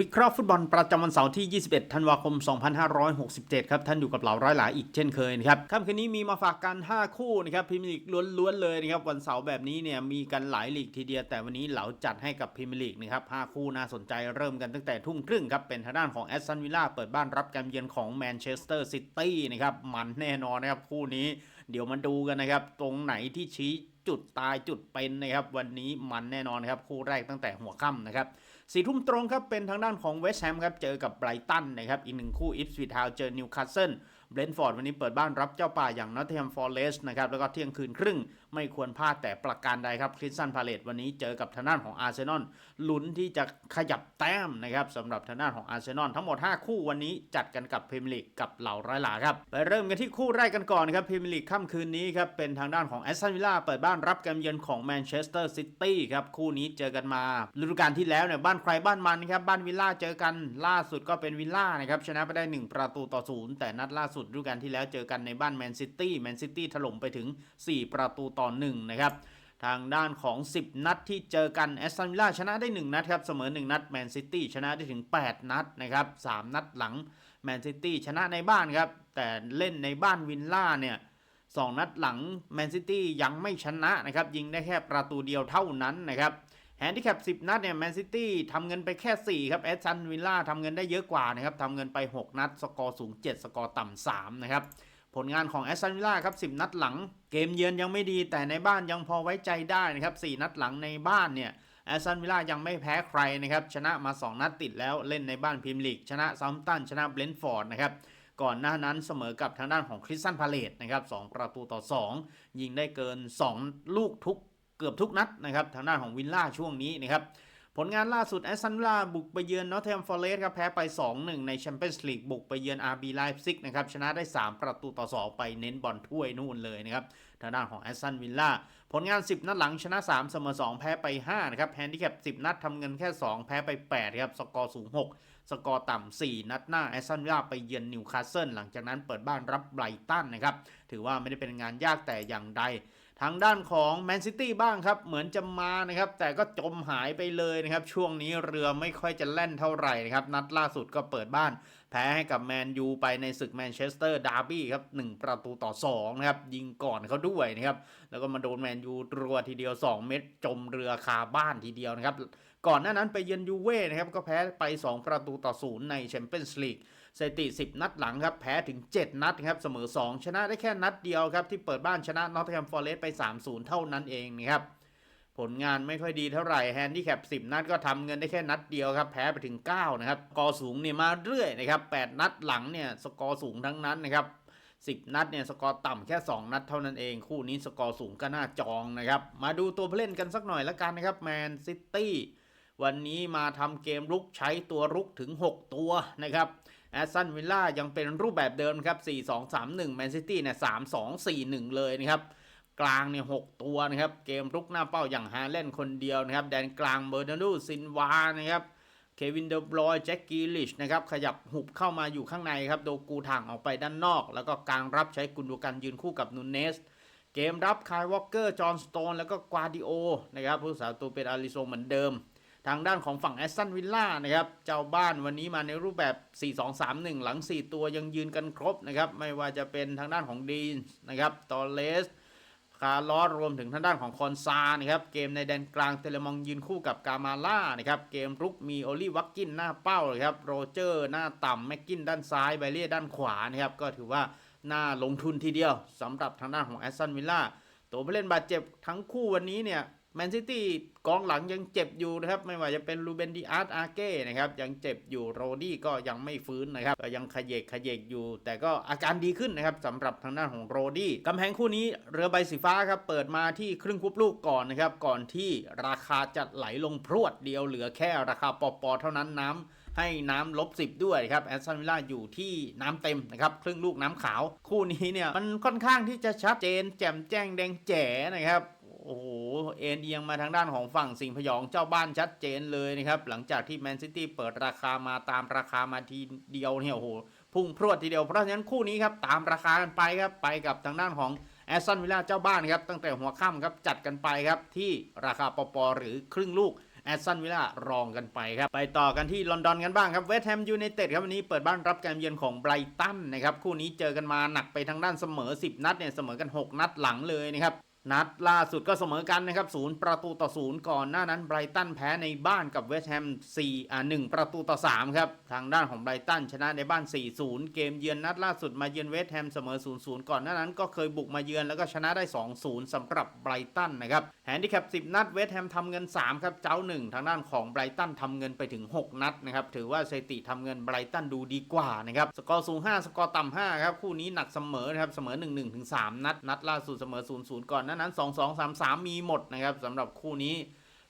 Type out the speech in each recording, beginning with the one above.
วิเคราะห์ฟุตบอลประจำวันเสาร์ที่ 21 ธันวาคม 2567 ครับ ท่านอยู่กับเราร้อยหลาอีกเช่นเคยนะครับค่ำคืนนี้มีมาฝากกัน 5 คู่นะครับพรีเมียร์ลีกล้วนๆเลยนะครับ วันเสาร์แบบนี้เนี่ยมีกันหลายลีกทีเดียว แต่วันนี้เหลาจัดให้กับพรีเมียร์ลีกนะครับ 5 คู่น่าสนใจเริ่มกันตั้งแต่ทุ่มครึ่งครับ เป็นทางด้านของแอสตันวิลล่าเปิดบ้านรับการเยือนของแมนเชสเตอร์ซิตี้นะครับ มันแน่นอนนะครับคู่นี้ เดี๋ยวมาดูกันนะครับ ตรงไหนที่ชี้จุดตายจุดเป็นนะครับ วันนี้มันแน่นอนครับคู่แรกตั้งแต่หัวค่ำนะครับ สี่ทุ่มตรงครับ เป็นทางด้านของเวสต์แฮมครับ เจอกับไบรตันนะครับ อีกหนึ่งคู่อิฟสวิทาวเจอนิวคาสเซิลเบรนฟอร์ดวันนี้เปิดบ้านรับเจ้าป่าอย่างนอตเทมฟอร์เรสต์นะครับ แล้วก็เที่ยงคืนครึ่ง ไม่ควรพลาดแต่ประการใดครับคริสตันพาเลตวันนี้เจอกับทางด้านของอาร์เซนอลลุ้นที่จะขยับแต้มนะครับสำหรับทางด้านของอาร์เซนอลทั้งหมด 5 คู่วันนี้จัดกันกับพรีเมียร์ลีกกับเหล่าร้อยหลาครับไปเริ่มกันที่คู่แรกกันก่อนครับพรีเมียร์ลีกค่ำคืนนี้ครับเป็นทางด้านของแอสตันวิลล่าเปิดบ้านรับการเยือนของแมนเชสเตอร์ซิตี้ครับคู่นี้เจอกันมาฤดูกาลที่แล้วเนี่ยบ้านใครบ้านมันครับบ้านวิลล่าเจอกันล่าสุดก็เป็นวิลล่านะครับชนะไปได้ 1 ประตูต่อศูนย์แต่นัดล่าสุดฤดูกาลที่แล้วเจอกันในบ้านแมนซิตี้แมนซิตี้ถล่มไปถึง 4 ประตูต่อ1 นะครับทางด้านของ 10 นัดที่เจอกันแอสตันวิลล่าชนะได้ 1 นัดครับเสมอ 1 นัดแมนซิตี้ชนะได้ถึง 8 นัดนะครับ 3 นัดหลังแมนซิตี้ชนะในบ้านครับ แต่เล่นในบ้านวิลล่าเนี่ยสองนัดหลังแมนซิตี้ยังไม่ชนะนะครับ ยิงได้แค่ประตูเดียวเท่านั้นนะครับแฮนดิแคป 10 นัดเนี่ยแมนซิตี้ทำเงินไปแค่ 4 ครับแอสตันวิลล่าทำเงินได้เยอะกว่านะครับทำเงินไป 6 นัด สกอร์สูง 7 สกอร์ต่ำ3นะครับ ผลงานของแอสตันวิลล่าครับ 10 นัดหลัง เกมเยือนยังไม่ดีแต่ในบ้านยังพอไว้ใจได้นะครับ 4 นัดหลังในบ้านเนี่ยแอสตันวิลล่ายังไม่แพ้ใครนะครับชนะมา 2 นัดติดแล้วเล่นในบ้านพรีเมียร์ลีกชนะซัมตันชนะเบรนฟอร์ดนะครับก่อนหน้านั้นเสมอกับทางด้านของคริสตันพาเลตนะครับ2ประตูต่อ 2 ยิงได้เกิน 2 ลูกทุกเกือบทุกนัดนะครับทางด้านของวิลล่าช่วงนี้นะครับ ผลงานล่าสุดแอสตันวิลล่าบุกไปเยือนนอตแฮมฟอร์เรสต์ครับแพ้ไป 2-1 ในแชมเปี้ยนส์ลีกบุกไปเยือน RB ไลฟ์ซิกนะครับชนะได้ 3 ประตูต่อ 2 ไปเน้นบอลถ้วยนู่นเลยนะครับทางด้านของแอสตันวิลล่าผลงาน 10 นัดหลังชนะ 3 เสมอ 2 แพ้ไป 5 นะครับแฮนดิแคป 10 นัดทำเงินแค่ 2 แพ้ไป 8 ครับ สกอร์สูง 6 สกอร์ต่ำ 4 นัดหน้าแอสตันวิลล่าไปเยือนนิวคาสเซิลหลังจากนั้นเปิดบ้านรับไบรตันนะครับถือว่าไม่ได้เป็นงานยากแต่อย่างใด ทางด้านของแมนซิตี้บ้างครับ เหมือนจะมานะครับ แต่ก็จมหายไปเลยนะครับ ช่วงนี้เรือไม่ค่อยจะแล่นเท่าไหร่นะครับ นัดล่าสุดก็เปิดบ้าน แพ้ให้กับแมนยูไปในศึกแมนเชสเตอร์ดาร์บี้ครับ1ประตูต่อ2นะครับ ยิงก่อนเขาด้วยนะครับ แล้วก็มาโดนแมนยูรัวทีเดียว 2 เม็ดจมเรือคาบ้านทีเดียวนะครับ ก่อนหน้านั้นไปเยือนยูเว่นะครับก็แพ้ไป 2 ประตูต่อ0ในแชมเปี้ยนส์ลีก สถิติ 10 นัดหลังครับแพ้ถึง 7 นัดครับเสมอ 2 ชนะได้แค่นัดเดียวครับที่เปิดบ้านชนะนอตแฮมฟอร์เรสต์ไป 3-0 เท่านั้นเองนะครับผลงานไม่ค่อยดีเท่าไหร่แฮนดี้แคป10 นัดก็ทำเงินได้แค่นัดเดียวครับ แพ้ไปถึง 9 นะครับสกอร์สูงเนี่ยมาเรื่อยนะครับ 8 นัดหลังเนี่ยสกอร์สูงทั้งนั้นนะครับ 10 นัดเนี่ยสกอร์ต่ำแค่ 2 นัดเท่านั้นเอง คู่นี้สกอร์สูงก็น่าจองนะครับ มาดูตัวผู้เล่นกันสักหน่อยละกันนะครับแมนซิตี้วันนี้มาทำเกมรุกใช้ตัวรุกถึง 6 ตัวนะครับ แอสตันวิลล่ายังเป็นรูปแบบเดิมครับ 4-2-3-1แมนซิตี้เนี่ย3-2-4-1 เลยนะครับกลางเนี่ย6ตัวนะครับ เกมรุกหน้าเป้าอย่างฮาเล่นคนเดียวนะครับ แดนกลางเบอร์นาร์ดูซินวานะครับเควินเดอบรอยแจ็คกีลิชนะครับขยับหุบเข้ามาอยู่ข้างในครับโดกูทางออกไปด้านนอก แล้วก็กลางรับใช้กุนดูกันยืนคู่กับนูเนส เกมรับคายวอลเกอร์จอห์นสโตนแล้วก็กวาดิโอนะครับผู้สาวตัวเป็นอาริโซเหมือนเดิม ทางด้านของฝั่งแอสตันวิลล่านะครับ เจ้าบ้านวันนี้มาในรูปแบบ 4-2-3-1 หลัง 4 ตัวยังยืนกันครบนะครับ ไม่ว่าจะเป็นทางด้านของดีนนะครับตอเลสคาร์ลอสรวมถึงทางด้านของคอนซานะครับเกมในแดนกลางเทเลมองยืนคู่กับกามาล่านะครับเกมรุกมีโอลิวักกินหน้าเป้าครับโรเจอร์หน้าต่ำแม็กกินด้านซ้ายไบเล่ด้านขวานะครับก็ถือว่าน่าลงทุนทีเดียวสำหรับทางด้านของแอสตันวิลล่าตัวผู้เล่นบาดเจ็บทั้งคู่วันนี้เนี่ย แมนซิตี้กองหลังยังเจ็บอยู่นะครับ ไม่ว่าจะเป็นลูเบนดิอาร์ตอาเก้นะครับ ยังเจ็บอยู่โรดี้ก็ยังไม่ฟื้นนะครับก็ยังขยเยกขยเยกอยู่ แต่ก็อาการดีขึ้นนะครับสำหรับทางด้านของโรดี้กำแพงคู่นี้เรือใบสีฟ้าครับ เปิดมาที่ครึ่งคุบลูกก่อนนะครับ ก่อนที่ราคาจะไหลลงพรวดเดียวเหลือแค่ราคาปอปอเท่านั้นน้ำให้น้ำลบสิบด้วยครับแอสตันวิลล่าอยู่ที่น้ำเต็มนะครับครึ่งลูกน้ำขาว คู่นี้เนี่ยมันค่อนข้างที่จะชัดเจน แจ่มแจ้งแดงแจ๋นะครับ โอ้โห เอ็นเอียงมาทางด้านของฝั่งสิงห์พยองเจ้าบ้านชัดเจนเลยนะครับ หลังจากที่แมนซิตี้เปิดราคามาตามราคามาทีเดียวเนี่ยโอ้โห พุ่งพรวดทีเดียว เพราะฉะนั้นคู่นี้ครับตามราคากันไปครับไปกับทางด้านของแอสตันวิลล่าเจ้าบ้านครับตั้งแต่หัวค่ำครับจัดกันไปครับที่ราคาปปหรือครึ่งลูกแอสตันวิลล่ารองกันไปครับ ไปต่อกันที่ลอนดอนกันบ้างครับเวสต์แฮมยูไนเต็ดครับวันนี้เปิดบ้านรับการเยือนของไบรตันนะครับคู่นี้เจอกันมาหนักไปทางด้านเสมอ 10 นัดเนี่ยเสมอกัน 6 นัดหลังเลยนะครับ นัดล่าสุดก็เสมอกันนะครับศูนย์ประตูต่อศูนย์ก่อนหน้านั้นไบรตันแพ้ในบ้านกับเวสต์แฮม4อ่า1ประตูต่อ3ครับทางด้านของไบรตันชนะในบ้าน 4-0 เกมเยือนนัดล่าสุดมาเยือนเวสต์แฮมเสมอ 0-0 ก่อนหน้านั้นก็เคยบุกมาเยือนแล้วก็ชนะได้ 2-0สำหรับไบรตันนะครับแฮนดิแคป10 นัดเวสต์แฮมทำเงิน 3 ครับเจ้า 1 ทางด้านของไบรตันทำเงินไปถึง 6 นัดนะครับถือว่าสถิติทำเงินไบรตันดูดีกว่านะครับสกอร์สูง5สกอร์ต่ำ5ครับคู่นี้หนักเสมอนะครับเสมอ 1-1ถึง3นัด นัดล่าสุดเสมอ 0-0 ก่อนหน้านั้น2-2 3-3 มีหมดนะครับสำหรับคู่นี้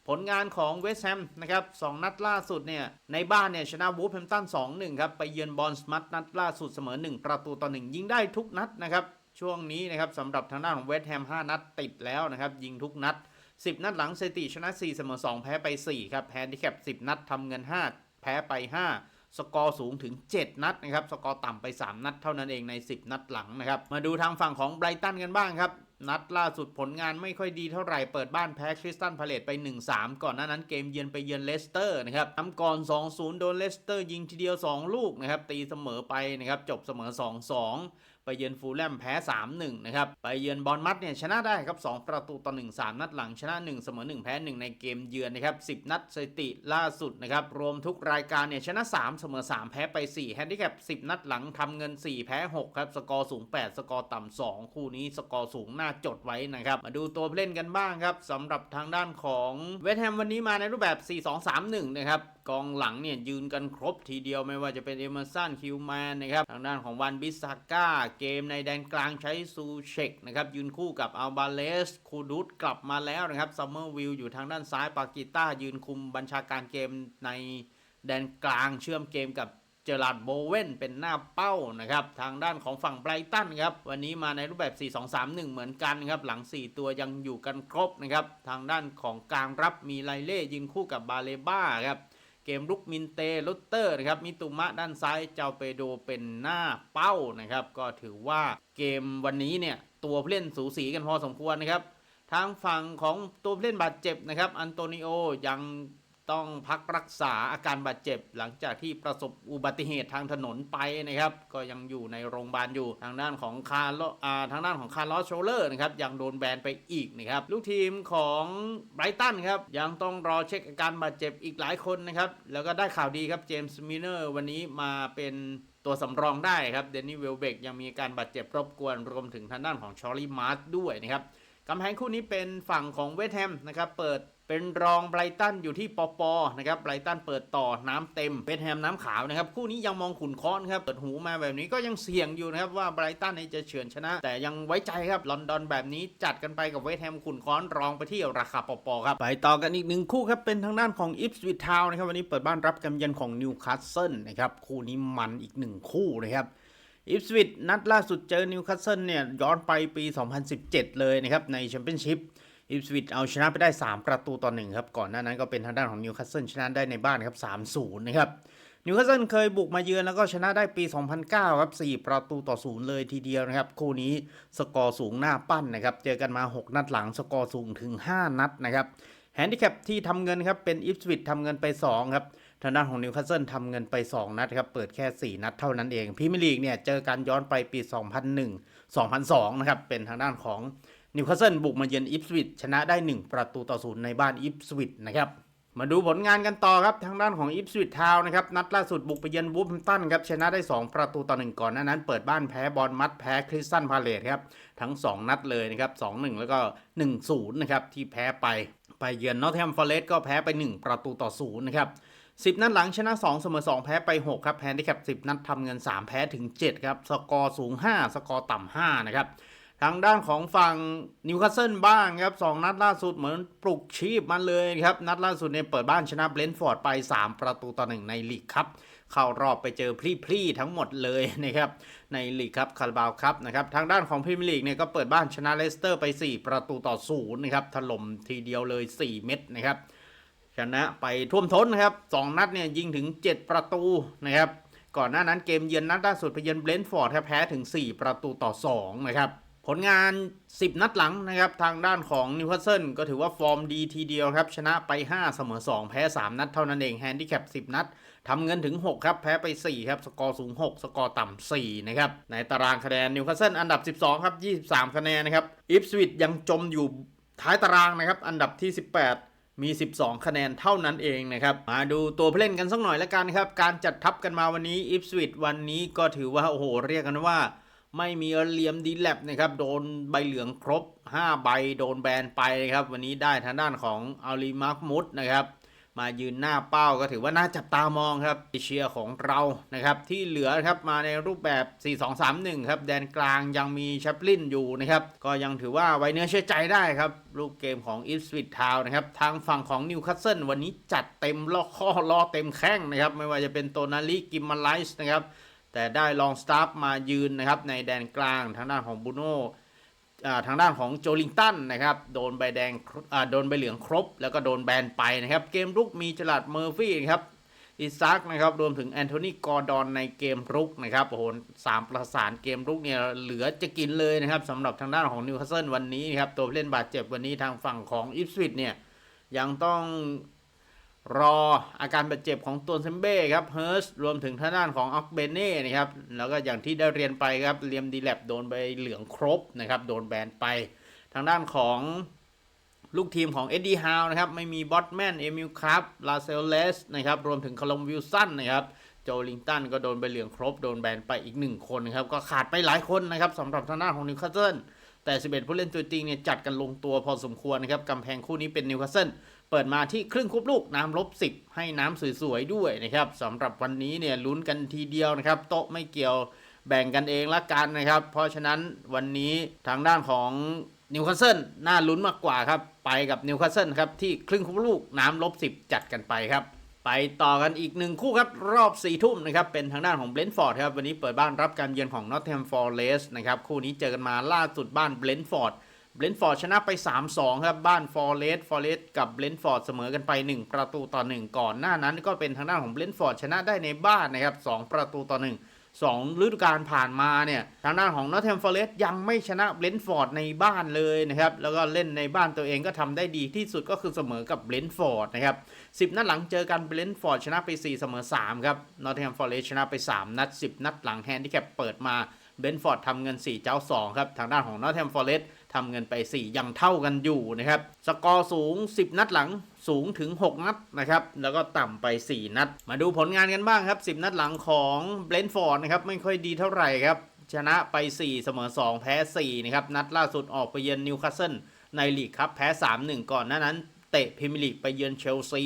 ผลงานของเวสต์แฮมนะครับสองนัดล่าสุดเนี่ยในบ้านเนี่ยชนะวูฟแฮมตัน2-1ครับไปเยือนบอลสมัตนัดล่าสุดเสมอ 1 ประตูต่อ1ยิงได้ทุกนัดนะครับช่วงนี้นะครับสำหรับทางด้านของเวสต์แฮม5 นัดติดแล้วนะครับยิงทุกนัด 10 นัดหลังสถิติชนะ 4 เสมอ 2 แพ้ไป 4 ครับแฮนดิแคป10 นัดทำเงิน 5 แพ้ไป 5สกอร์สูงถึง 7 นัดนะครับ สกอร์ต่ำไป 3 นัดเท่านั้นเองใน 10 นัดหลังนะครับ มาดูทางฝั่งของไบรตันกันบ้างครับ นัดล่าสุดผลงานไม่ค่อยดีเท่าไหร่ เปิดบ้านแพ้คริสตันพาเลตไป 1-3 ก่อนหน้านั้นเกมเยือนไปเยือนเลสเตอร์นะครับทำก่อน 2-0 โดนเลสเตอร์ยิงทีเดียว 2 ลูกนะครับ ตีเสมอไปนะครับ จบเสมอ 2-2 ไปเยือนฟูลแลมแพ้ 3-1 นะครับ ไปเยือนบอลมัดเนี่ยชนะได้ครับ 2 ประตูต่อ 1 3 นัดหลังชนะ 1 เสมอ 1 แพ้ 1 ในเกมเยือนนะครับ 10 นัดสถิติล่าสุดนะครับ รวมทุกรายการเนี่ยชนะ 3 เสมอ 3 แพ้ไป 4 แฮนดิแคป 10 นัดหลังทำเงิน 4 แพ้ 6 ครับ สกอร์สูง 8 สกอร์ต่ำ 2 คู่นี้สกอร์สูงน่าจดไว้นะครับ มาดูตัวเล่นกันบ้างครับสำหรับทางด้านของเวสต์แฮมวันนี้มาในรูปแบบ 4-2-3-1 นะครับกองหลังเนี่ยยืนกันครบทีเดียวไม่ว่าจะเป็นเอเมอร์สันคิวแมนนะครับทางด้านของวันบิสซาก้าเกมในแดนกลางใช้ซูเชกนะครับยืนคู่กับอัลบาเลสคูดุตกลับมาแล้วนะครับซัมเมอร์วิลอยู่ทางด้านซ้ายปากิต้ายืนคุมบัญชาการเกมในแดนกลางเชื่อมเกมกับเจอราร์ดโบเวนเป็นหน้าเป้านะครับทางด้านของฝั่งไบรตันครับวันนี้มาในรูปแบบ 4-2-3-1 เหมือนกันครับหลัง 4 ตัวยังอยู่กันครบนะครับทางด้านของกลางรับมีไลเล่ยืนคู่กับบาเลบ้าครับ เกมลุกมินเตลุตเตอร์นะครับมิตุมะด้านซ้ายเจ้าเปโดเป็นหน้าเป้านะครับก็ถือว่าเกมวันนี้เนี่ยตัวผู้เล่นสูสีกันพอสมควรนะครับทางฝั่งของตัวผู้เล่นบาดเจ็บนะครับอันโตนิโอยัง ต้องพักรักษาอาการบาดเจ็บ หลังจากที่ประสบอุบัติเหตุทางถนนไปนะครับ ก็ยังอยู่ในโรงพยาบาลอยู่ทางด้านของคาร์ลอาทางด้านของคาร์ลอสโชเลอร์นะครับยังโดนแบนไปอีกนะครับลูกทีมของไบรตันครับยังต้องรอเช็คอาการบาดเจ็บอีกหลายคนนะครับแล้วก็ได้ข่าวดีครับเจมส์มิเนอร์วันนี้มาเป็นตัวสำรองได้ครับเดนนี่เวลเบกยังมีการบาดเจ็บรบกวนรวมถึงทางด้านของชอร์ลีมาร์สด้วยนะครับกำแพงคู่นี้เป็นฝั่งของเวสต์แฮมนะครับเปิดเป็นรองไบรตันอยู่ที่ปอปอนะครับไบรตันเปิดต่อน้ำเต็มเวสแฮมน้ำขาวนะครับคู่นี้ยังมองขุนค้อนครับเปิดหูมาแบบนี้ก็ยังเสี่ยงอยู่นะครับว่าไบรตันจะเฉือนชนะ แต่ยังไว้ใจครับลอนดอนแบบนี้จัดกันไปกับเวสแฮมขุนค้อนรองไปที่ราคาปอปอครับไปต่อกันอีกหนึ่งคู่ครับเป็นทางด้านของอิฟสวิททาวนะครับวันนี้เปิดบ้านรับกำยันของนิวคาสเซิลนะครับคู่นี้มันอีกหนึ่งคู่นะครับอิฟสวิตนัดล่าสุดเจอนิวคาสเซิลเนี่ยย้อนไปปี 2017 เลยนะครับในแชมเปี้ยนชิพ อิฟสวิตเอาชนะไปได้ 3 ประตูต่อหนึ่งครับ ก่อนหน้านั้นก็เป็นทางด้านของนิวคาสเซิลชนะได้ในบ้านครับ 3-0 นะครับ นิวคาสเซิลเคยบุกมาเยือนแล้วก็ชนะได้ปี 2009 ครับ 4 ประตูต่อศูนย์เลยทีเดียวนะครับ คู่นี้สกอร์สูงหน้าปั้นนะครับ เจอกันมา 6 นัดหลังสกอร์สูงถึง 5 นัดนะครับ แฮนดิแคปที่ทำเงินครับเป็นอิฟสวิตทำเงินไป 2 ครับทางด้านของนิวคาสเซิลทำเงินไป 2 นัดครับ เปิดแค่ 4 นัดเท่านั้นเองพรีเมียร์ลีกเนี่ยเจอกันย้อนไปปี 2001 2002 นะครับ เป็นทางด้านของ นิวคาสเซิลบุกมาเยือนอิฟสวิตชนะได้ 1 ประตูต่อศูนย์ในบ้านอิฟสวิตนะครับมาดูผลงานกันต่อครับทางด้านของอิฟสวิตทาวนะครับนัดล่าสุดบุกไปเยือนวูฟแฮมตันครับชนะได้ 2 ประตูต่อ1ก่อนหน้านั้น เปิดบ้านแพ้บอลมัดแพ้คริสตันพาเลตครับทั้ง 2 นัดเลยนะครับ2-1 แล้วก็ 1-0นะครับที่แพ้ไปไปเยือนนอตแฮมฟอร์เรสต์ก็แพ้ไป 1 ประตูต่อ0นะครับ10 นัดหลังชนะ 2 เสมอ 2 แพ้ไป 6 ครับแฮนดิแคป10 นัดทำเงิน 3 แพ้ถึง 7 ครับ สกอร์สูง 5 สกอร์ต่ำ5นะครับ ทางด้านของฝั่งนิวคาสเซิลบ้างครับ2นัดล่าสุดเหมือนปลุกชีพมาเลยครับ นัดล่าสุดเนี่ยเปิดบ้านชนะเบรนท์ฟอร์ดไป 3 ประตูต่อ1ในลีกครับ เข้ารอบไปเจอพรี่ๆทั้งหมดเลยนะครับ ในลีกครับคาราบาวครับนะครับ ทางด้านของพรีเมียร์ลีกเนี่ยก็เปิดบ้านชนะเลสเตอร์ไป 4 ประตูต่อ0นะครับ ถล่มทีเดียวเลย 4 เม็ดนะครับ ชนะไปท่วมท้นนะครับ2นัดเนี่ยยิงถึง 7 ประตูนะครับ ก่อนหน้านั้นเกมเยือนนัดล่าสุดไปเยือนเบรนท์ฟอร์ดแพ้ถึง 4 ประตูต่อ2นะครับ ผลงาน 10 นัดหลังนะครับ ทางด้านของนิวคาสเซิลก็ถือว่าฟอร์มดีทีเดียวครับ ชนะไป 5 เสมอ 2 แพ้ 3 นัดเท่านั้นเองแฮนดิแคป 10 นัดทำเงินถึง 6 ครับ แพ้ไป 4 ครับ สกอร์สูง 6 สกอร์ต่ำ 4 นะครับ ในตารางคะแนนนิวคาสเซิลอันดับ 12 ครับ 23 คะแนนนะครับอิฟสวิตยังจมอยู่ท้ายตารางนะครับ อันดับที่ 18มี 12 คะแนนเท่านั้นเองนะครับ มาดูตัวผู้เล่นกันสักหน่อยละกันครับ การจัดทัพกันมาวันนี้อิฟสวิตวันนี้ก็ถือว่า โอ้โห เรียกกันว่า ไม่มีเหลียมดีแลบนะครับโดนใบเหลืองครบ 5 ใบโดนแบนไปนะครับ วันนี้ได้ทางด้านของอาลีมาร์กมุดนะครับ มายืนหน้าเป้าก็ถือว่าน่าจับตามองครับเอเชียของเรานะครับ ที่เหลือครับมาในรูปแบบ 4-2-3-1 ครับ แดนกลางยังมีแชปลินอยู่นะครับ ก็ยังถือว่าไว้เนื้อเชื่อใจได้ครับรูปเกมของอิฟสวิตทาวนะครับ ทางฝั่งของนิวคาสเซิลวันนี้จัดเต็มล่อข้อล่อเต็มแข้งนะครับ ไม่ว่าจะเป็นโตนาลิกิมมาไลส์นะครับ แต่ได้ลองสตาร์ฟมายืนนะครับในแดนกลางทางด้านของบูโน่อ่าทางด้านของโจลิงตันนะครับโดนใบแดงโดนใบเหลืองครบ แล้วก็โดนแบนไปนะครับเกมรุกมีจลัดเมอร์ฟี่นะครับอิซักนะครับรวมถึงแอนโทนีกอร์ดอนในเกมรุกนะครับโอ้โหสามประสานเกมรุกเนี่ยเหลือจะกินเลยนะครับสำหรับทางด้านของนิวคาสเซิลวันนี้นะครับตัวเล่นบาดเจ็บวันนี้ทางฝั่งของอิฟสวิตเนี่ยยังต้อง รออาการบาดเจ็บของตัวเซมเบ้ครับเฮิร์สรวมถึงท่างด้านของออกเบเน่นะครับ แล้วก็อย่างที่ได้เรียนไปครับเลียมดีแลบโดนใบเหลืองครบนะครับ โดนแบนไป ทางด้านของลูกทีมของเอ็ดดี้ฮาวนะครับ ไม่มีบอตแมน เอมิลครับลาเซลเลสนะครับ รวมถึงคอลอมวิลสันนะครับ โจลิงตันก็โดนใบเหลืองครบ โดนแบนไปอีกหนึ่งคนนะครับ ก็ขาดไปหลายคนนะครับสำหรับทางด้านของนิวคาสเซิลแต่ 11 ผู้เล่นตัวจริงเนี่ยจัดกันลงตัวพอสมควรนะครับกำแพงคู่นี้เป็นนิวคาสเซิล เปิดมาที่ครึ่งคุบลูกน้ำลบ10ให้น้ำสวยๆด้วยนะครับสำหรับวันนี้เนี่ยลุ้นกันทีเดียวนะครับ โต๊ะไม่เกี่ยวแบ่งกันเองละกันนะครับ เพราะฉะนั้นวันนี้ทางด้านของนิวคาสเซิลน่าลุ้นมากกว่าครับ ไปกับนิวคาสเซิลครับที่ครึ่งคุบลูกน้ำลบ10จัดกันไปครับไปต่อกันอีกหนึ่งคู่ครับ รอบ4ี่ทุ่มนะครับ เป็นทางด้านของเบลนฟอร์ดครับ วันนี้เปิดบ้านรับการเยือนของนอตแฮมฟอร์เรสนะครับ คู่นี้เจอกันมาล่าสุดบ้านเบลนฟอร์ด เบลนฟอร์ดชนะไป 3-2 ครับ บ้านฟอร์เรสฟอร์เรสกับเบลนฟอร์ดเสมอกันไป 1 ประตูต่อ 1 ก่อนหน้านั้นก็เป็นทางด้านของเบลนฟอร์ดชนะได้ในบ้านนะครับ 2 ประตูต่อ 1 2ฤดูกาลผ่านมาเนี่ยทางด้านของนอตแฮมฟอร์เรสยังไม่ชนะเบลนฟอร์ดในบ้านเลยนะครับแล้วก็เล่นในบ้านตัวเองก็ทำได้ดีที่สุดก็คือเสมอกับเบลนฟอร์ดนะครับ10 นัดหลังเจอกันเบลนฟอร์ดชนะไป 4 เสมอ 3 ครับนอตแฮมฟอร์เรสชนะไป 3 นัด 10 นัดหลังแฮนดิแคปเปิดมาเบนฟอร์ดทำเงิน 4 เจ้า 2 ครับ ทางด้านของนอตแฮมฟอร์เรส ทำเงินไป 4 ยังเท่ากันอยู่นะครับ สกอร์สูง 10 นัดหลังสูงถึง 6 นัดนะครับ แล้วก็ต่ำไป 4 นัด มาดูผลงานกันบ้างครับ 10 นัดหลังของเบนฟอร์ดนะครับ ไม่ค่อยดีเท่าไหร่ครับ ชนะไป 4 เสมอ 2 แพ้ 4 นะครับ นัดล่าสุดออกไปเยือนนิวคาสเซิลในลีกครับ แพ้ 3-1 ก่อนหน้านั้น เตะพรีเมียร์ลีกไปเยือนเชลซี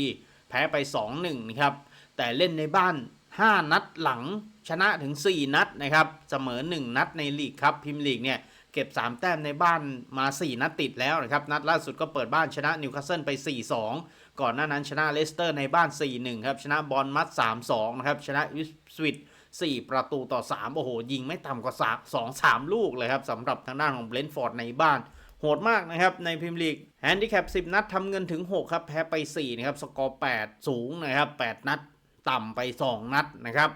แพ้ไป 2-1 นะครับ แต่เล่นในบ้าน 5 นัดหลังชนะถึง 4 นัดนะครับ เสมอ 1 นัดในลีกครับพรีเมียร์ลีกเนี่ย เก็บ 3 แต้มในบ้านมา 4 นัดติดแล้วนะครับ นัดล่าสุดก็เปิดบ้านชนะนิวคาสเซิลไป 4-2 ก่อนหน้านั้นชนะเลสเตอร์ในบ้าน 4-1 ครับ ชนะบอลมัด 3-2 นะครับ ชนะวิสวิต4 ประตูต่อ 3 โอ้โห ยิงไม่ต่ำกว่า2 3 ลูกเลยครับสำหรับทางด้านของเบรนฟอร์ดในบ้านโหดมากนะครับ ในพรีเมียร์ลีกแฮนดิแคป 10 นัดทำเงินถึง 6 ครับ แพ้ไป 4 นะครับ สกอร์ 8 สูงนะครับ 8 นัด ต่ำไป 2 นัดนะครับ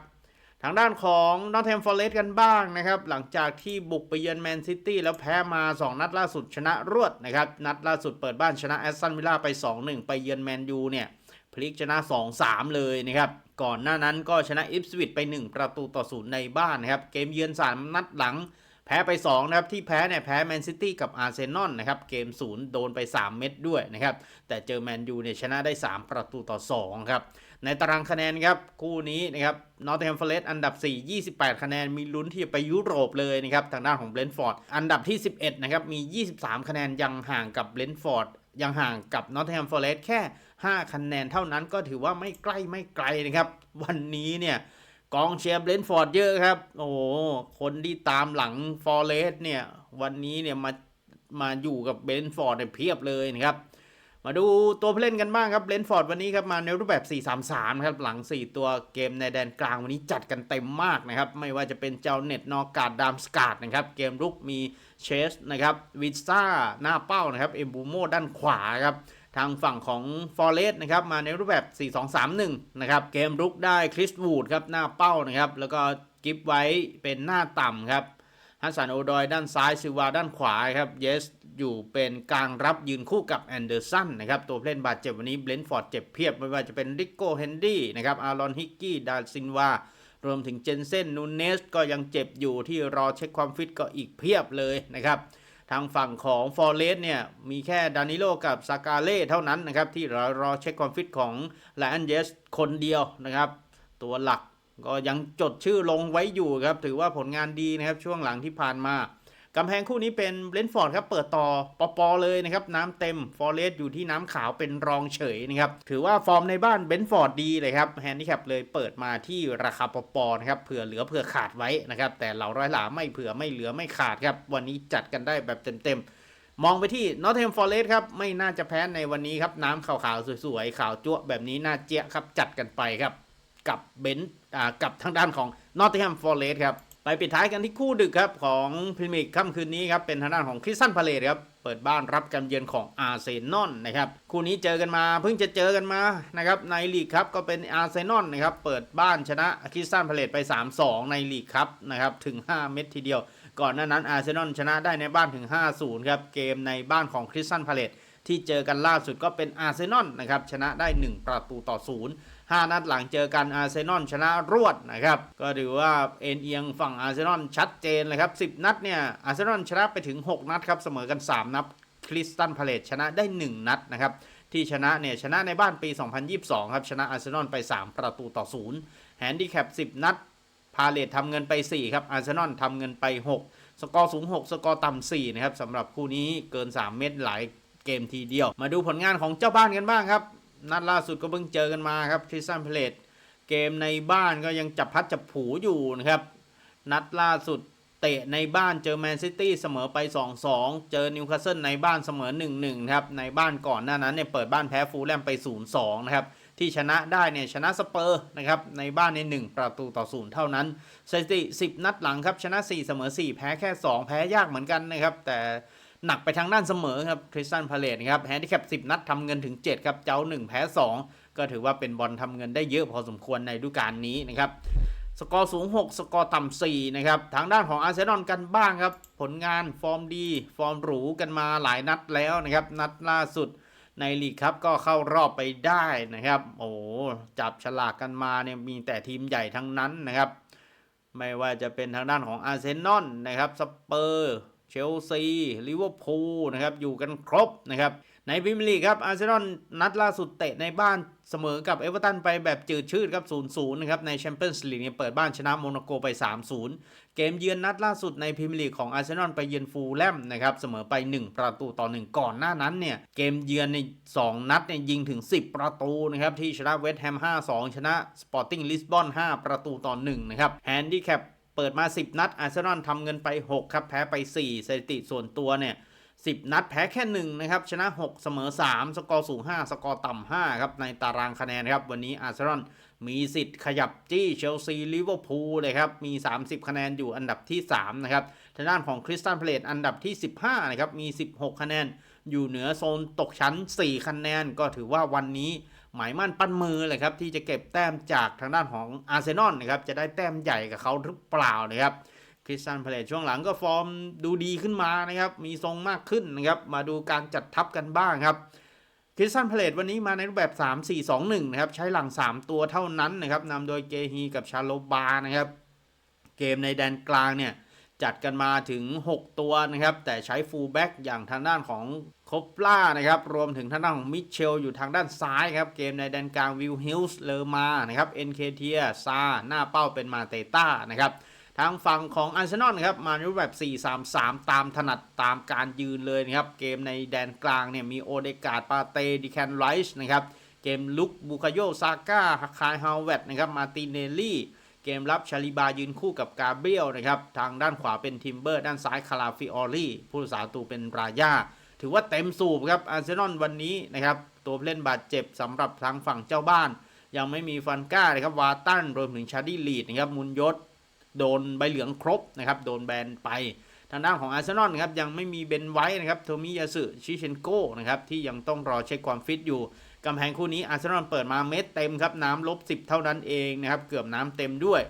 ทางด้านของนอตแฮมฟอร์เรสกันบ้างนะครับ หลังจากที่บุกไปเยือนแมนซิตี้แล้วแพ้มา 2 นัดล่าสุดชนะรวดนะครับ นัดล่าสุดเปิดบ้านชนะแอสตันวิลล่าไป 2-1 ไปเยือนแมนยูเนี่ย พลิกชนะ 2-3 เลยนะครับ ก่อนหน้านั้นก็ชนะอิฟสวิตไป 1 ประตูต่อศูนย์ในบ้านนะครับ เกมเยือน3นัดหลัง แพ้ไป 2 นะครับ ที่แพ้เนี่ยแพ้แมนซิตี้กับอาร์เซนอลนะครับ เกมศูนย์โดนไป 3 เม็ดด้วยนะครับ แต่เจอแมนยูเนี่ยชนะได้ 3 ประตูต่อ2ครับ ในตารางคะแนนครับ คู่นี้นะครับนอตแฮมฟอร์เรสอันดับ 4 28 คะแนน มีลุ้นที่จะไปยุโรปเลยนะครับ ทางด้านของเบรนฟอร์ด อันดับที่ 11 นะครับ มี 23 คะแนน ยังห่างกับเบรนฟอร์ด ยังห่างกับนอตแฮมฟอร์เรสแค่ 5 คะแนนเท่านั้นก็ถือว่าไม่ใกล้ไม่ไกลนะครับ วันนี้เนี่ยกองเชียร์เบรนฟอร์ดเยอะครับ โอ้โห คนที่ตามหลังฟอร์เรสเนี่ย วันนี้เนี่ยมา มาอยู่กับเบนฟอร์ดเนี่ยเพียบเลยนะครับ มาดูตัวผู้เล่นกันบ้างครับเบรนท์ฟอร์ดวันนี้ครับมาในรูปแบบ 4-3-3 ครับ หลัง 4 ตัวเกมในแดนกลางวันนี้จัดกันเต็มมากนะครับ ไม่ว่าจะเป็นเจ้าเน็ตนอกการดามสกาดนะครับ เกมรุกมีเชสนะครับวิซ่าหน้าเป้านะครับเอมบูโมด้านขวาครับทางฝั่งของฟอร์เรสนะครับมาในรูปแบบ 4-2-3-1 นะครับ เกมรุกได้คริสวูดครับหน้าเป้านะครับ แล้วก็กิฟไว้เป็นหน้าต่ำครับฮัสซันโอดอยด้านซ้ายซิวาด้านขวาครับเยส อยู่เป็นกลางรับยืนคู่กับแอนเดอร์สันนะครับตัวเล่นบาดเจ็บวันนี้เบรนฟอร์ดเจ็บเพียบ ไม่ว่าจะเป็นริโก้เฮนดี้นะครับอารอนฮิกกี้ดาซินวารวมถึงเจนเซนนูเนสก็ยังเจ็บอยู่ที่รอเช็คความฟิตก็อีกเพียบเลยนะครับทางฝั่งของฟอร์เรสเนี่ยมีแค่ดานิโลกับซากาเล่เท่านั้นนะครับที่รอรอเช็คความฟิตของไลออนเยสคนเดียวนะครับตัวหลักก็ยังจดชื่อลงไว้อยู่ครับถือว่าผลงานดีนะครับช่วงหลังที่ผ่านมา กำแพงคู่นี้เป็นเบนท์ฟอร์ดครับเปิดต่อปอปอเลยนะครับน้ำเต็มฟอร์เรสอยู่ที่น้ำขาวเป็นรองเฉยนะครับถือว่าฟอร์มในบ้านเบนท์ฟอร์ดดีเลยครับแฮนดิแคปเลยเปิดมาที่ราคาปอปอนะครับเผื่อเหลือเผื่อขาดไว้นะครับแต่เหล่าร้อยหลาไม่เผื่อไม่เหลือไม่ขาดครับวันนี้จัดกันได้แบบเต็มๆมองไปที่นอตเทมฟอร์เรสครับ ไม่น่าจะแพ้ในวันนี้ครับ น้ำขาวๆ สวยๆ ขาวจั่วแบบนี้ น่าเจ๊ยะครับ จัดกันไปครับ กับเบนซ์อ่ากับทางด้านของนอตเทมฟอร์เรสครับ ไปปิดท้ายกันที่คู่ดึกครับของพรีเมียร์ค่ำคืนนี้ครับเป็นทางด้านของคริสตันพาเลตครับเปิดบ้านรับการเยือนของอาร์เซนอลนะครับคู่นี้เจอกันมาเพิ่งจะเจอกันมานะครับในลีกครับก็เป็นอาร์เซนอลนะครับเปิดบ้านชนะคริสตันพาเลตไป 3-2 ในลีกครับนะครับถึง 5 เม็ดทีเดียว ก่อนหน้านั้นอาร์เซนอลชนะได้ในบ้านถึง 5-0 ครับเกมในบ้านของคริสตันพาเลตที่เจอกันล่าสุดก็เป็นอาร์เซนอลนะครับชนะได้ 1 ประตูต่อ 0 5 นัดหลังเจอกันอาร์เซนอลชนะรวดนะครับ ก็ถือว่าเอ็นเอียงฝั่งอาร์เซนอลชัดเจนเลยครับ 10 นัดเนี่ยอาร์เซนอลชนะไปถึง 6 นัดครับ เสมอกัน 3 นัดคริสตันพาเลตชนะได้ 1 นัดนะครับที่ชนะเนี่ยชนะในบ้านปี 2022 ครับ ชนะอาร์เซนอลไป 3 ประตูต่อ0แฮนดิแคป 10 นัด พาเลตทำเงินไป 4 ครับอาร์เซนอลทำเงินไป 6 สกอร์สูง 6 สกอร์ต่ำ4นะครับสำหรับคู่นี้เกิน 3 เม็ดหลายเกมทีเดียว มาดูผลงานของเจ้าบ้านกันบ้างครับ นัดล่าสุดก็เพิ่งเจอกันมาครับคริสตันพลตเกมในบ้านก็ยังจับพัดจับผูอยู่นะครับ นัดล่าสุดเตะในบ้านเจอแมนซิตี้เสมอไป 2-2 เจอนิวคาสเซิลในบ้านเสมอ 1-1 ครับ ในบ้านก่อนหน้านั้นเนี่ยเปิดบ้านแพ้ฟูลแลมไป 0-2 นะครับ ที่ชนะได้เนี่ยชนะสเปอร์นะครับ ในบ้านใน 1 ประตูต่อ 0 เท่านั้นสถิติ10 นัดหลังครับ ชนะ 4 เสมอ 4 แพ้แค่ 2 แพ้ยากเหมือนกันนะครับ แต่ หนักไปทางด้านเสมอครับคริสตันพาเลตครับแฮนดิแคป10 นัดทำเงินถึง 7 ครับ เจ้า 1 แพ้ 2 ก็ถือว่าเป็นบอลทำเงินได้เยอะพอสมควรในฤดูกาลนี้นะครับสกอร์สูง 6 สกอร์ต่ำ4นะครับทางด้านของอาร์เซนอลกันบ้างครับ ผลงานฟอร์มดี ฟอร์มหรูกันมาหลายนัดแล้วนะครับ นัดล่าสุดในลีกครับก็เข้ารอบไปได้นะครับ โอ้จับฉลากกันมาเนี่ยมีแต่ทีมใหญ่ทั้งนั้นนะครับ ไม่ว่าจะเป็นทางด้านของอาร์เซนอลนะครับสเปอร์ เชลซีลิเวอร์พูลนะครับอยู่กันครบนะครับในพรีเมียร์ลีกครับอาร์เซนอลนัดล่าสุดเตะในบ้านเสมอกับเอเวอร์ตันไปแบบจืดชืดครับ 0-0 นะครับในแชมเปี้ยนส์ลีกเนี่ยเปิดบ้านชนะโมนาโกไป 3-0 เกมเยือนนัดล่าสุดในพรีเมียร์ลีกของอาร์เซนอลไปเยือนฟูลแลมนะครับเสมอไป 1 ประตูต่อ 1 ก่อนหน้านั้นเนี่ยเกมเยือนใน 2 นัดเนี่ยยิงถึง 10 ประตูนะครับที่ชนะเวสต์แฮม 5-2 ชนะสปอร์ติ้งลิสบอน 5 ประตูต่อ 1 นะครับแฮนดิแคป ปิดมา 10 นัด อาร์เซนอลทำเงินไป 6 ครับ แพ้ไป 4 สถิติส่วนตัวเนี่ย 10 นัดแพ้แค่ 1 นะครับ ชนะ 6 เสมอ 3 สกอร์สูง 5 สกอร์ต่ำ 5 ครับ ในตารางคะแนนครับ วันนี้อาร์เซนอลมีสิทธิ์ขยับจี้เชลซีลิเวอร์พูลเลยครับ มี 30 คะแนนอยู่อันดับที่ 3 นะครับทางด้านของคริสตันเพลตอันดับที่ 15 นะครับ มี 16 คะแนน อยู่เหนือโซนตกชั้น 4 คะแนน ก็ถือว่าวันนี้ หมายมั่นปั้นมือเลยครับที่จะเก็บแต้มจากทางด้านของอาร์เซนอลนะครับจะได้แต้มใหญ่กับเขาหรือเปล่านะครับคริสตันพาเลตช่วงหลังก็ฟอร์มดูดีขึ้นมานะครับมีทรงมากขึ้นนะครับมาดูการจัดทัพกันบ้างครับคริสตันพาเลตวันนี้มาในรูปแบบ 3 4 2 1นะครับใช้หลัง 3 ตัวเท่านั้นนะครับนำโดยเกฮีกับชาโลบานะครับเกมในแดนกลางเนี่ย จัดกันมาถึง 6 ตัวนะครับ แต่ใช้ฟูลแบ็กอย่างทางด้านของคอปล่านะครับ รวมถึงทางด้านของมิเชลอยู่ทางด้านซ้ายครับ เกมในแดนกลางวิลฮิลส์เลอมานะครับเอ็นเคเทียซาหน้าเป้าเป็นมาเตต้านะครับทางฝั่งของอาร์เซนอลนะครับมาในรูปแบบ 4-3-3 ตามถนัดตามการยืนเลยนะครับ เกมในแดนกลางเนี่ยมีโอเดกาดปาเตดิแคนไรส์นะครับ เกมลุกบูคาโยซาก้าคายฮาวเวตนะครับ มาติเนลลี่ เกมรับชาลิบายืนคู่กับกาเบรียลนะครับ ทางด้านขวาเป็นทิมเบอร์ ด้านซ้ายคาราฟิออรี่ผู้รักษาตูเป็นรายาถือว่าเต็มสูบครับอาร์เซนอลวันนี้นะครับ ตัวเล่นบาดเจ็บสำหรับทางฝั่งเจ้าบ้าน ยังไม่มีฟันก้านะครับวาตันรวมถึงชาดี้ลีดนะครับมุนยศ โดนใบเหลืองครบนะครับโดนแบนไป ทางด้านของอาร์เซนอลนะครับยังไม่มีเบนไว้นะครับโทมิยาสึชิเชนโกนะครับที่ยังต้องรอเช็คความฟิตอยู่ กำแพงคู่นี้อาร์เซนอลเปิดมาเม็ดเต็มครับน้ำลบ10 เท่านั้นเองนะครับเกือบน้ำเต็มด้วย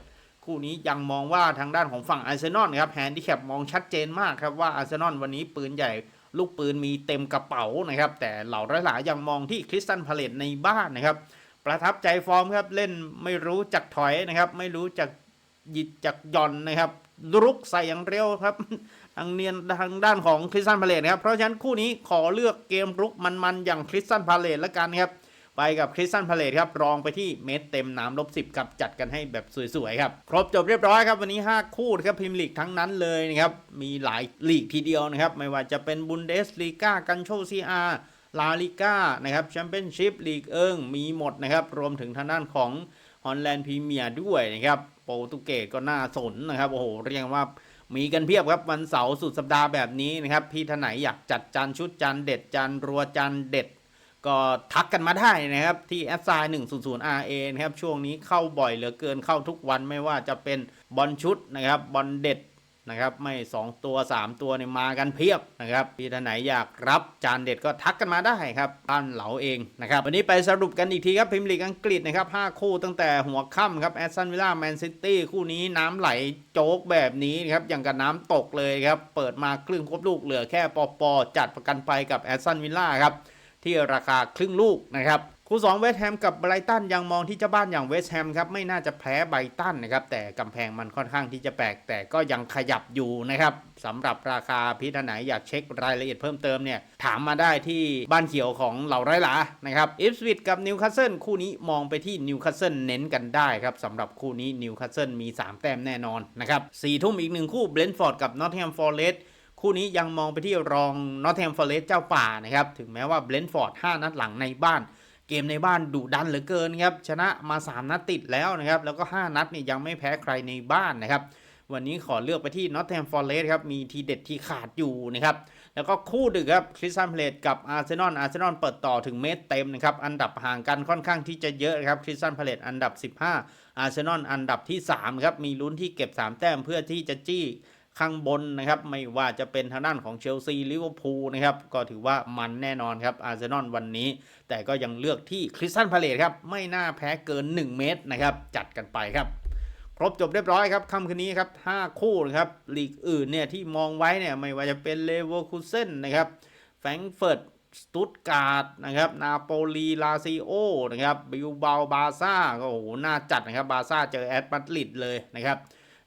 คู่นี้ยังมองว่าทางด้านของฝั่งอาร์เซนอลครับแฮนดิแคปมองชัดเจนมากครับว่าอาร์เซนอลวันนี้ปืนใหญ่ลูกปืนมีเต็มกระเป๋านะครับแต่เหล่าร้หลายังมองที่คริสตันพาเลตในบ้านนะครับประทับใจฟอร์มครับเล่นไม่รู้จักถอยนะครับไม่รู้จักหยิดจักหย่อนนะครับรุกใส่อย่างเร็วครับ ทางเนียนทางด้านของคริสตันพาเลตนะครับเพราะฉะนั้นคู่นี้ขอเลือกเกมรุกมันๆอย่างคริสตันพาเลตละกันครับไปกับคริสตันพาเลตครับรองไปที่เมตรเต็มน้ำลบสิบกับจัดกันให้แบบสวยๆครับครบจบเรียบร้อยครับวันนี้ 5 คู่ครับพรีเมียร์ลีกทั้งนั้นเลยนะครับมีหลายลีกทีเดียวนะครับไม่ว่าจะเป็นบุนเดสลีกากันโชซีอาลาลิก้านะครับแชมเปี้ยนชิพลีกเอิงมีหมดนะครับรวมถึงทางด้านของฮอลแลนด์พรีเมียร์ด้วยนะครับโปรตุเกสก็น่าสนนะครับโอ้โหเรียกว่า มีกันเพียบครับวันเสาร์สุดสัปดาห์แบบนี้นะครับ พี่ท่านไหนอยากจัดจานชุดจานเด็ดจานรัวจานเด็ด ก็ทักกันมาได้นะครับ ที่แอดไซน์100 RA นะครับ ช่วงนี้เข้าบ่อยเหลือเกินเข้าทุกวันไม่ว่าจะเป็นบอลชุดนะครับบอลเด็ด นะครับไม่ 2 ตัว 3 ตัวเนี่ยมากันเพียบนะครับพี่ท่านไหนอยากรับจานเด็ดก็ทักกันมาได้ครับบ้านเหลาเองนะครับวันนี้ไปสรุปกันอีกทีครับพิมพ์ลีกอังกฤษนะครับ5คู่ตั้งแต่หัวค่ำครับแอสตันวิลล่าแมนซิตี้คู่นี้น้ำไหลโจ๊กแบบนี้นครับอย่างกับน้ำตกเลยครับเปิดมาครึ่งครบลูกเหลือแค่ปอปอจัดประกันไปกับแอสตันวิลล่าครับที่ราคาครึ่งลูกนะครับ คู่2เวสต์แฮมกับไบรตันยังมองที่เจ้าบ้านอย่างเวสต์แฮมครับไม่น่าจะแพ้ไบรตันนะครับแต่กำแพงมันค่อนข้างที่จะแปลกแต่ก็ยังขยับอยู่นะครับสำหรับราคาพิจารณาอยากเช็ครายละเอียดเพิ่มเติมเนี่ยถามมาได้ที่บ้านเขียวของเหล่าไร้หลานะครับอิฟสวิตกับนิวคาสเซิลคู่นี้มองไปที่นิวคาสเซิลเน้นกันได้ครับสำหรับคู่นี้นิวคาสเซิลมี 3 แต้มแน่นอนนะครับสี่ทุ่มอีกหนึ่งคู่เบรนท์ฟอร์ดกับนอตแฮมฟอร์เรสคู่นี้ยังมองไปที่รองนอตแฮมฟอร์เรสเจ้าป่านะครับถึงแม้ว่าเบรนฟอร์ด5นัดหลังในบ้าน เกมในบ้านดุดันเหลือเกินครับชนะมา 3 นัดติดแล้วนะครับแล้วก็ 5 นัดเนี่ยยังไม่แพ้ใครในบ้านนะครับวันนี้ขอเลือกไปที่นอตแฮมฟอร์เรสครับ มีทีเด็ดที่ขาดอยู่นะครับ แล้วก็คู่ดึกครับคริสตันเพลตกับอาร์เซนอลอาร์เซนอลเปิดต่อถึงเมตรเต็มนะครับ อันดับห่างกันค่อนข้างที่จะเยอะนะครับคริสตันเพลตอันดับ 15 อาร์เซนอลอันดับที่3ครับ มีลุ้นที่เก็บ 3 แต้มเพื่อที่จะจี้ ข้างบนนะครับ ไม่ว่าจะเป็นทางด้านของเชลซีลิเวอร์พูลนะครับ ก็ถือว่ามันแน่นอนครับอาร์เซนอลวันนี้ แต่ก็ยังเลือกที่คริสตันพาเลตครับ ไม่น่าแพ้เกิน 1 เมตรนะครับ จัดกันไปครับ ครบจบเรียบร้อยครับค่ำคืนนี้ครับ 5 คู่นะครับลีกอื่นเนี่ยที่มองไว้เนี่ยไม่ว่าจะเป็นเลเวอร์คูเซนนะครับแฟรงเฟิร์ตสตุตการ์ดนะครับนาโปลีลาซิโอนะครับบิลบาบาซ่าก็โอ้โหน่าจัดนะครับบาซ่าเจอแอตมาดริดเลยนะครับ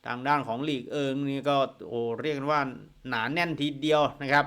ทางด้านของลีกเอิงนี่ก็โอ้เรียกกันว่าหนาแน่นทีเดียวนะครับ